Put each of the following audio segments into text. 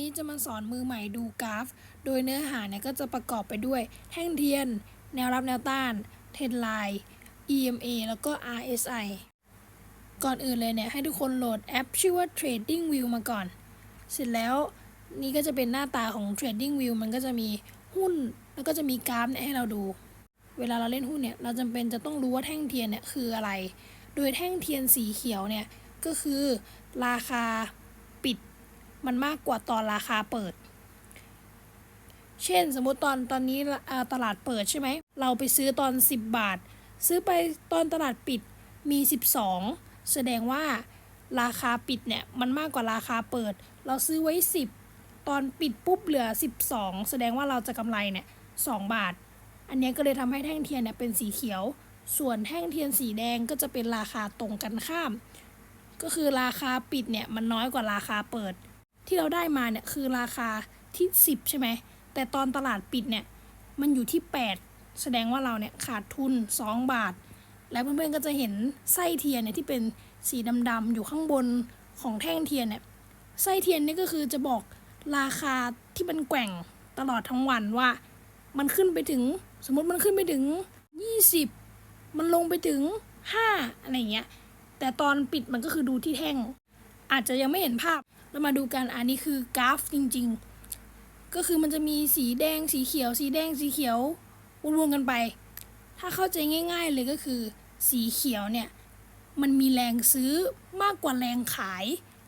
นี้จะมาสอนมือใหม่ดูกราฟ โดยเนื้อหาเนี่ยก็จะประกอบไปด้วย แท่งเทียน แนวรับแนวต้าน เทรนไลน์ EMA แล้วก็ RSI ก่อนอื่นเลยเนี่ย ให้ทุกคนโหลดแอปชื่อว่า Trading View มาก่อน เสร็จแล้วนี่ก็จะเป็นหน้าตาของ Trading View มันก็จะมีหุ้น แล้วก็จะมีกราฟเนี่ยให้เราดู เวลาเราเล่นหุ้นเนี่ย เราจำเป็นจะต้องรู้ว่าแท่งเทียนเนี่ยคืออะไร โดยแท่งเทียนสีเขียวเนี่ย ก็คือราคา มันมากกว่าตอนราคาเปิด เช่นสมมติตอนตอนนี้ตลาดเปิดใช่ไหม เราไปซื้อตอน 10 บาท ซื้อไปตอนตลาดปิดมี 12 แสดงว่าราคาปิดเนี่ยมันมากกว่าราคาเปิด เราซื้อไว้ 10 ตอนปิดปุ๊บเหลือ 12 แสดงว่าเราจะกำไรเนี่ย2บาท อันเนี้ยก็เลยทำให้แท่งเทียนเนี่ยเป็นสีเขียว ส่วนแท่งเทียนสีแดงก็จะเป็นราคาตรงกันข้าม ก็คือราคาปิดเนี่ยมันน้อยกว่าราคาเปิด ที่เราได้มาเนี่ยคือราคาที่ 10 ใช่ไหม แต่ตอนตลาดปิดเนี่ย มันอยู่ที่ 8 แสดงว่าเราเนี่ยขาดทุน 2 บาท แล้วเพื่อนๆก็จะเห็นไส้เทียนเนี่ยที่เป็นสีดำๆอยู่ข้างบนของแท่งเทียนเนี่ย ไส้เทียนนี่ก็คือจะบอกราคาที่มันแกว่งตลอดทั้งวันว่า มันขึ้นไปถึงสมมติมันขึ้นไปถึง 20 มันลงไปถึง 5 อะไรอย่างเงี้ย แต่ตอนปิดมันก็คือดูที่แท่ง อาจจะยังไม่เห็นภาพ เรามาดูกันอันนี้คือกราฟจริง ๆ ก็คือมันจะมีสีแดงสีเขียว สีแดงสีเขียววนๆกันไป ถ้าเข้าใจง่าย ๆ เลยก็คือ สีเขียวเนี่ยมันมีแรงซื้อมากกว่าแรงขาย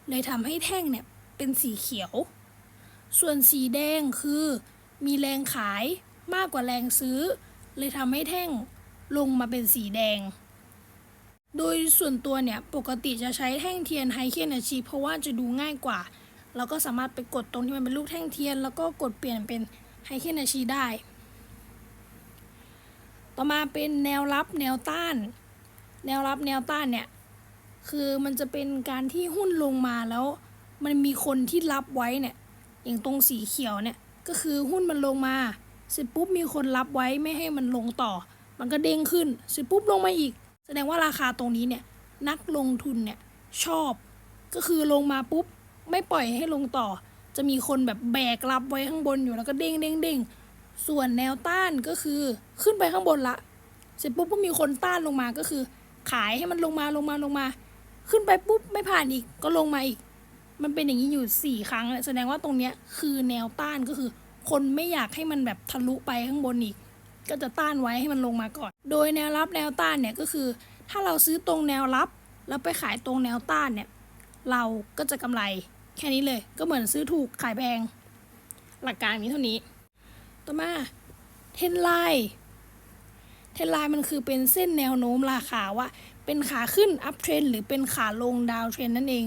เลยทำให้แท่งเนี่ยเป็นสีเขียว ส่วนสีแดงคือมีแรงขายมากกว่าแรงซื้อ เลยทำให้แท่งลงมาเป็นสีแดง โดยส่วนตัวเนี่ย ปกติจะใช้แท่งเทียนไฮเคนอาชีเพราะว่าจะดูง่ายกว่าเราก็สามารถไปกดตรงที่มันเป็นลูกแท่งเทียน แล้วก็กดเปลี่ยนเป็นไฮเคนอาชีได้ ต่อมาเป็นแนวรับแนวต้าน แนวรับแนวต้านเนี่ย คือมันจะเป็นการที่หุ้นลงมาแล้ว มันมีคนที่รับไว้เนี่ย อย่างตรงสีเขียวเนี่ย ก็คือหุ้นมันลงมาเสร็จปุ๊บมีคนรับไว้ไม่ให้มันลงต่อ มันก็เด้งขึ้นเสร็จปุ๊บลงมาอีก ดงว่าราคาตรงนี้เนี่ยนักลงทุนเนี่ยชอบ ก็คือลงมาปุ๊บไม่ปล่อยให้ลงต่อ จะมีคนแบบแบกรับไว้ข้างบนอยู่แล้วก็เด้งเด้งเด้งส่วนแนวต้านก็คือขึ้นไปข้างบนละ เสร็จปุ๊บก็มีคนต้านลงมาก็คือ ขายให้มันลงมาลงมาลงมา ขึ้นไปปุ๊บไม่ผ่านอีกก็ลงมาอีก มันเป็นอย่างนี้อยู่สี่ครั้งแสดงว่าตรงเนี้ยคือแนวต้านก็คือ คนไม่อยากให้มันแบบทะลุไปข้างบนอีก ก็จะต้านไว้ให้มันลงมาก่อน โดยแนวรับแนวต้านเนี่ยก็คือ ถ้าเราซื้อตรงแนวรับ แล้วไปขายตรงแนวต้านเนี่ยเราก็จะกำไรแค่นี้เลย ก็เหมือนซื้อถูกขายแพงหลักการมีเท่านี้ ต่อมาเทนไลน์เทนไลน์มันคือเป็นเส้นแนวโน้มราคาว่า เป็นขาขึ้นอัพเทรนหรือเป็นขาลงดาวเทรนนั่นเอง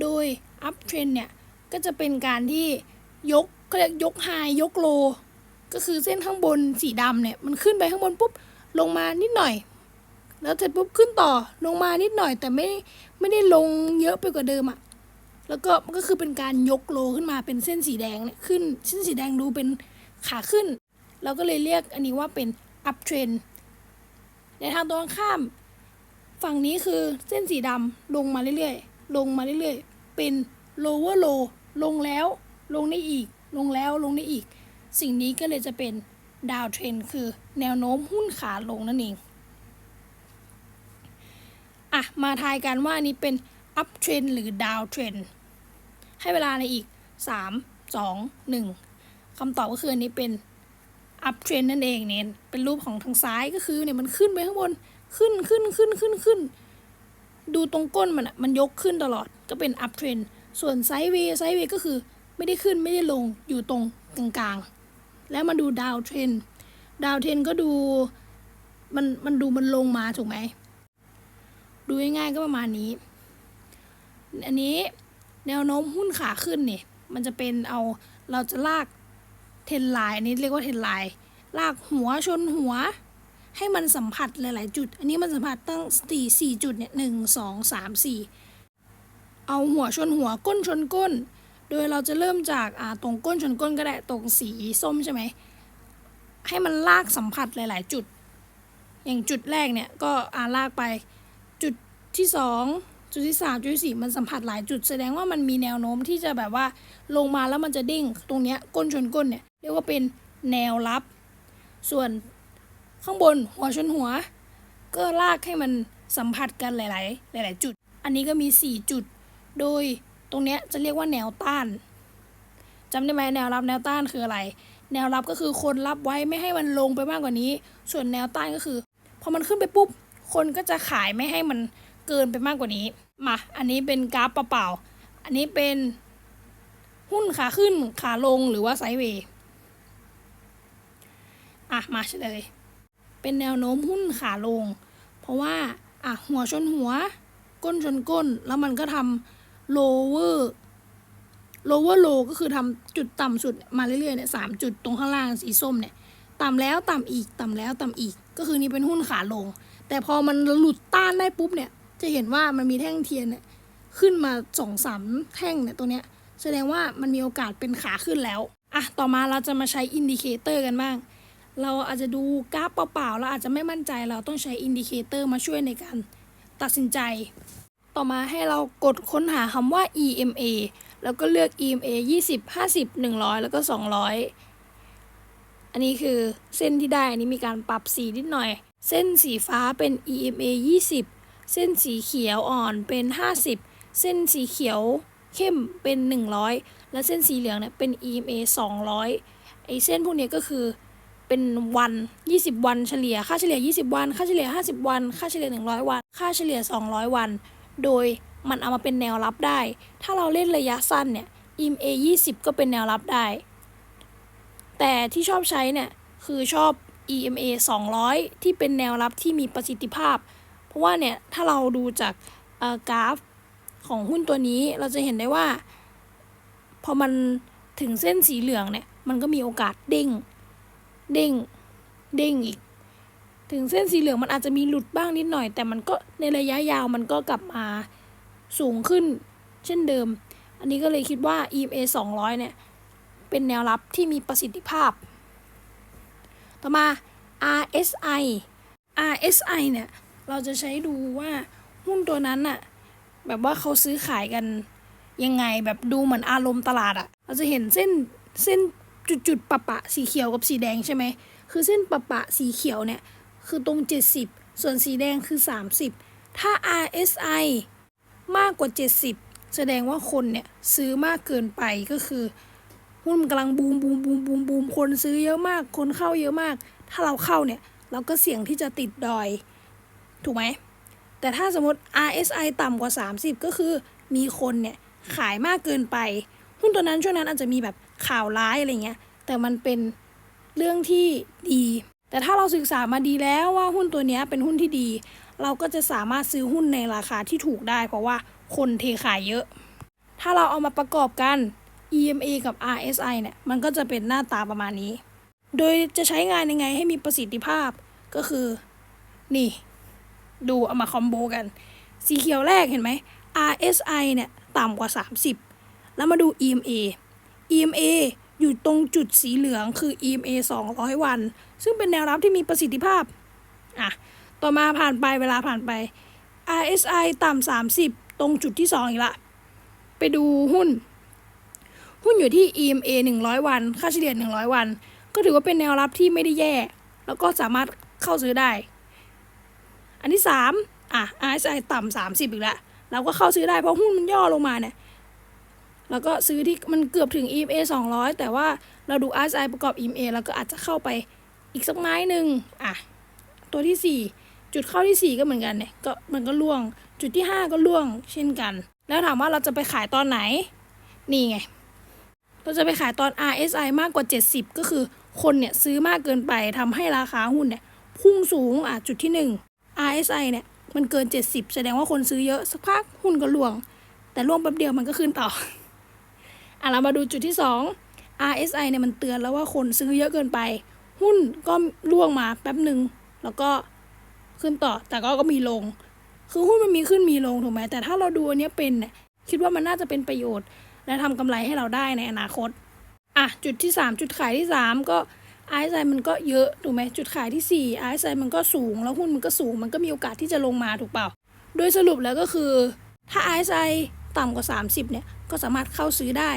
โดยอัพเทรนเนี่ยก็จะเป็นการที่ยกเขาเรียกยกไฮยกโล ก็คือเส้นข้างบนสีดำเนี่ยมันขึ้นไปข้างบนปุ๊บลงมานิดหน่อย แล้วเสร็จปุ๊บขึ้นต่อลงมานิดหน่อย แต่ไม่ไม่ได้ลงเยอะไปกว่าเดิมอะแล้วก็มันก็คือเป็นการยกโลขึ้นมาเป็นเส้นสีแดงเนี่ยขึ้นเส้นสีแดงดูเป็นขาขึ้น เราก็เลยเรียกอันนี้ว่าเป็น up trend ในทางตรงข้าม ฝั่งนี้คือเส้นสีดำลงมาเรื่อยๆ ลงมาเรื่อยๆ เป็น lower low ลงแล้วลงได้อีก ลงแล้วลงได้อีก สิ่งนี้ก็เลยจะเป็นดาวเทรนคือแนวโน้มหุ้นขาลงนั่นเอง อะ มาทายกันว่าอันนี้เป็น up trend หรือ down trend ให้เวลาในอีก 3 2 1คำตอบก็คืออันนี้เป็น up trend นั่นเองเนี่ยเป็นรูปของทางซ้ายก็คือเนี่ยมันขึ้นไปข้างบนขึ้นขึ้นขึ้นขึ้นขึ้น ดูตรงก้นมันอะมันยกขึ้นตลอดก็เป็น up trend ส่วนไซด์เวย์ไซด์เวย์ก็คือไม่ได้ขึ้นไม่ได้ลงอยู่ตรงกลางๆ แล้วมาดูดาวเทรนดาวเทรนก็ดูมันมันดูมันลงมาถูกไหม ดูง่ายๆก็ประมาณนี้ อันนี้แนวโน้มหุ้นขาขึ้นเนี่ย มันจะเป็นเอาเราจะลากเทรนไลน์อันนี้เรียกว่าเทรนไลน์ลากหัวชนหัว ให้มันสัมผัสหลาย ๆ จุด อันนี้มันสัมผัสตั้งสี่สี่จุดเนี่ยหนึ่งสองสามสี่เอาหัวชนหัวก้นชนก้น โดยเราจะเริ่มจากตรงก้นชนก้นก็ได้ตรงสีส้มใช่ไหม ให้มันลากสัมผัสหลาย ๆ จุด อย่างจุดแรกเนี่ยก็อาลากไป จุดที่สองจุดที่สามจุดที่สี่มันสัมผัสหลายจุด แสดงว่ามันมีแนวโน้มที่จะแบบว่าลงมาแล้วมันจะเด้งตรงเนี้ยก้นชนก้นเนี่ยเรียกว่าเป็นแนวรับ ส่วนข้างบนหัวชนหัว ก็ลากให้มันสัมผัสกันหลาย ๆ หลาย ๆ จุด อันนี้ก็มี 4 จุด โดย ตรงเนี้ยจะเรียกว่าแนวต้านจำได้ไหมแนวรับแนวต้านคืออะไร แนวรับก็คือคนรับไว้ไม่ให้มันลงไปมากกว่านี้ ส่วนแนวต้านก็คือพอมันขึ้นไปปุ๊บ คนก็จะขายไม่ให้มันเกินไปมากกว่านี้ มา อันนี้เป็นกราฟเปล่าๆ อันนี้เป็นหุ้นขาขึ้นขาลงหรือว่าไซด์เวย์ อะ มาเฉลย เป็นแนวโน้มหุ้นขาลง เพราะว่า อะ หัวชนหัว ก้นชนก้น แล้วมันก็ทำ lower lower low ก็คือทำจุดต่ำสุดมาเรื่อยๆเนี่ยสามจุดตรงข้างล่างสีส้มเนี่ย ต่ำแล้วต่ำอีกต่ำแล้วต่ำอีก ก็คือนี่เป็นหุ้นขาลง แต่พอมันหลุดต้านได้ปุ๊บเนี่ย จะเห็นว่ามันมีแท่งเทียนเนี่ยขึ้นมาสองสามแท่งเนี่ยตัวเนี้ย แสดงว่ามันมีโอกาสเป็นขาขึ้นแล้วอะต่อมาเราจะมาใช้อินดิเคเตอร์กันบ้าง เราอาจจะดูกราฟเปล่าๆเราอาจจะไม่มั่นใจเราต้องใช้อินดิเคเตอร์มาช่วยในการตัดสินใจ ต่อมาให้เรากดค้นหาคำว่า EMA แล้วก็เลือก EMA 20 50 100 แล้วก็ 200 อันนี้คือเส้นที่ได้ อันนี้มีการปรับสีนิดหน่อย เส้นสีฟ้าเป็น EMA 20 เส้นสีเขียวอ่อนเป็น 50 เส้นสีเขียวเข้มเป็น 100 และเส้นสีเหลืองเนี่ยเป็น EMA 200 ไอเส้นพวกนี้ก็คือเป็นวัน 20 วันเฉลี่ย ค่าเฉลี่ย 20 วัน ค่าเฉลี่ย 50 วัน ค่าเฉลี่ย 100 วัน ค่าเฉลี่ย 200 วัน โดยมันเอามาเป็นแนวรับได้ ถ้าเราเล่นระยะสั้นเนี่ย EMA 20ก็เป็นแนวรับได้ แต่ที่ชอบใช้เนี่ย คือชอบ EMA 200 ที่เป็นแนวรับที่มีประสิทธิภาพ เพราะว่าเนี่ย ถ้าเราดูจากกราฟของหุ้นตัวนี้เราจะเห็นได้ว่า พอมันถึงเส้นสีเหลืองเนี่ย มันก็มีโอกาสเด้ง เด้ง เด้งอีก ถึงเส้นสีเหลืองมันอาจจะมีหลุดบ้างนิดหน่อย แต่มันก็ในระยะยาวมันก็กลับมาสูงขึ้น เช่นเดิม อันนี้ก็เลยคิดว่า EMA 200 เนี่ย เป็นแนวรับที่มีประสิทธิภาพ ต่อมา RSI RSI เนี่ย เราจะใช้ดูว่าหุ้นตัวนั้นน่ะ แบบว่าเขาซื้อขายกันยังไงแบบดูเหมือนอารมณ์ตลาดอะเราจะเห็นเส้นเส้นจุดจุดๆปะปะสีเขียวกับสีแดงใช่ไหม คือเส้นปะปะสีเขียวเนี่ย คือตรง 70 ส่วนสีแดงคือ 30 ถ้า RSI มากกว่า 70 แสดงว่าคนเนี่ยซื้อมากเกินไปก็คือหุ้นกำลังบูมบูมบูมบูมบูมคนซื้อเยอะมาก คนเข้าเยอะมาก ถ้าเราเข้าเนี่ย เราก็เสี่ยงที่จะติดดอย ถูกไหม แต่ถ้าสมมติ RSI ต่ำกว่า 30 ก็คือมีคนเนี่ย ขายมากเกินไป หุ้นตัวนั้นช่วงนั้นอาจจะมีแบบข่าวร้ายอะไรเงี้ย แต่มันเป็นเรื่องที่ดี แต่ถ้าเราศึกษามาดีแล้วว่าหุ้นตัวนี้เป็นหุ้นที่ดี เราก็จะสามารถซื้อหุ้นในราคาที่ถูกได้ เพราะว่าคนเทขายเยอะ ถ้าเราเอามาประกอบกัน EMA กับ RSI เนี่ยมันก็จะเป็นหน้าตาประมาณนี้ โดยจะใช้งานยังไงให้มีประสิทธิภาพก็คือ นี่ ดูเอามาคอมโบกัน สีเขียวแรกเห็นไหม RSI เนี่ยต่ำกว่า 30 แล้วมาดู EMA EMA อยู่ตรงจุดสีเหลืองคือ EMA 200 วัน ซึ่งเป็นแนวรับที่มีประสิทธิภาพ อะ ต่อมาผ่านไปเวลาผ่านไป RSI ต่ำ30 ตรงจุดที่ 2 อีกละ ไปดูหุ้น หุ้นอยู่ที่ EMA 100 วัน ค่าเฉลี่ย 100 วัน ก็ถือว่าเป็นแนวรับที่ไม่ได้แย่ แล้วก็สามารถเข้าซื้อได้ อันที่ 3 อะ RSI ต่ำ30 อีกล้วเราก็เข้าซื้อได้เพราะหุ้นมันย่อลงมาเนี่ย แล้วก็ซื้อที่มันเกือบถึง EMA 200 แต่ว่าเราดู RSI ประกอบ EMA แล้วก็อาจจะเข้าไปอีกสักไม้หนึ่งอะ ตัวที่ 4 จุดเข้าที่ 4 ก็เหมือนกันเนี่ย ก็มันก็ล่วง จุดที่ 5 ก็ล่วงเช่นกัน แล้วถามว่าเราจะไปขายตอนไหน นี่ไง เราจะไปขายตอน RSI มากกว่า 70 ก็คือคนเนี่ยซื้อมากเกินไปทำให้ราคาหุ้นเนี่ยพุ่งสูงอะจุดที่ 1 RSI เนี่ยมันเกิน 70 แสดงว่าคนซื้อเยอะสักพักหุ้นก็ล่วง แต่ล่วงแป๊บเดียวมันก็ขึ้นต่อ อะเรามาดูจุดที่ 2 RSI เนี่ยมันเตือนแล้วว่าคนซื้อเยอะเกินไป หุ้นก็ล่วงมาแป๊บหนึ่งแล้วก็ขึ้นต่อแต่ก็ก็มีลง คือหุ้นมันมีขึ้นมีลงถูกไหมแต่ถ้าเราดูอันนี้เป็นเนี่ยคิดว่ามันน่าจะเป็นประโยชน์ และทำกำไรให้เราได้ในอนาคตอะจุดที่ 3 จุดขายที่ 3 ก็ RSI มันก็เยอะถูกไหมจุดขายที่ 4 RSI มันก็สูงแล้วหุ้นมันก็สูง มันก็มีโอกาสที่จะลงมาถูกเปล่า โดยสรุปแล้วก็คือถ้า RSI ต่ำกว่า 30เนี่ยก็สามารถเข้าซื้อได้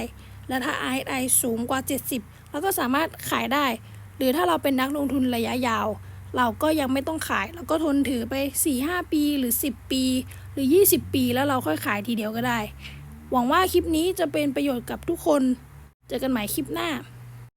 และถ้า RSI สูงกว่า 70 เราก็สามารถขายได้ หรือถ้าเราเป็นนักลงทุนระยะยาว เราก็ยังไม่ต้องขาย เราก็ทนถือไป 4-5 ปีหรือ 10 ปี หรือ 20 ปี แล้วเราค่อยขายทีเดียวก็ได้ หวังว่าคลิปนี้จะเป็นประโยชน์กับทุกคน เจอกันใหม่คลิปหน้า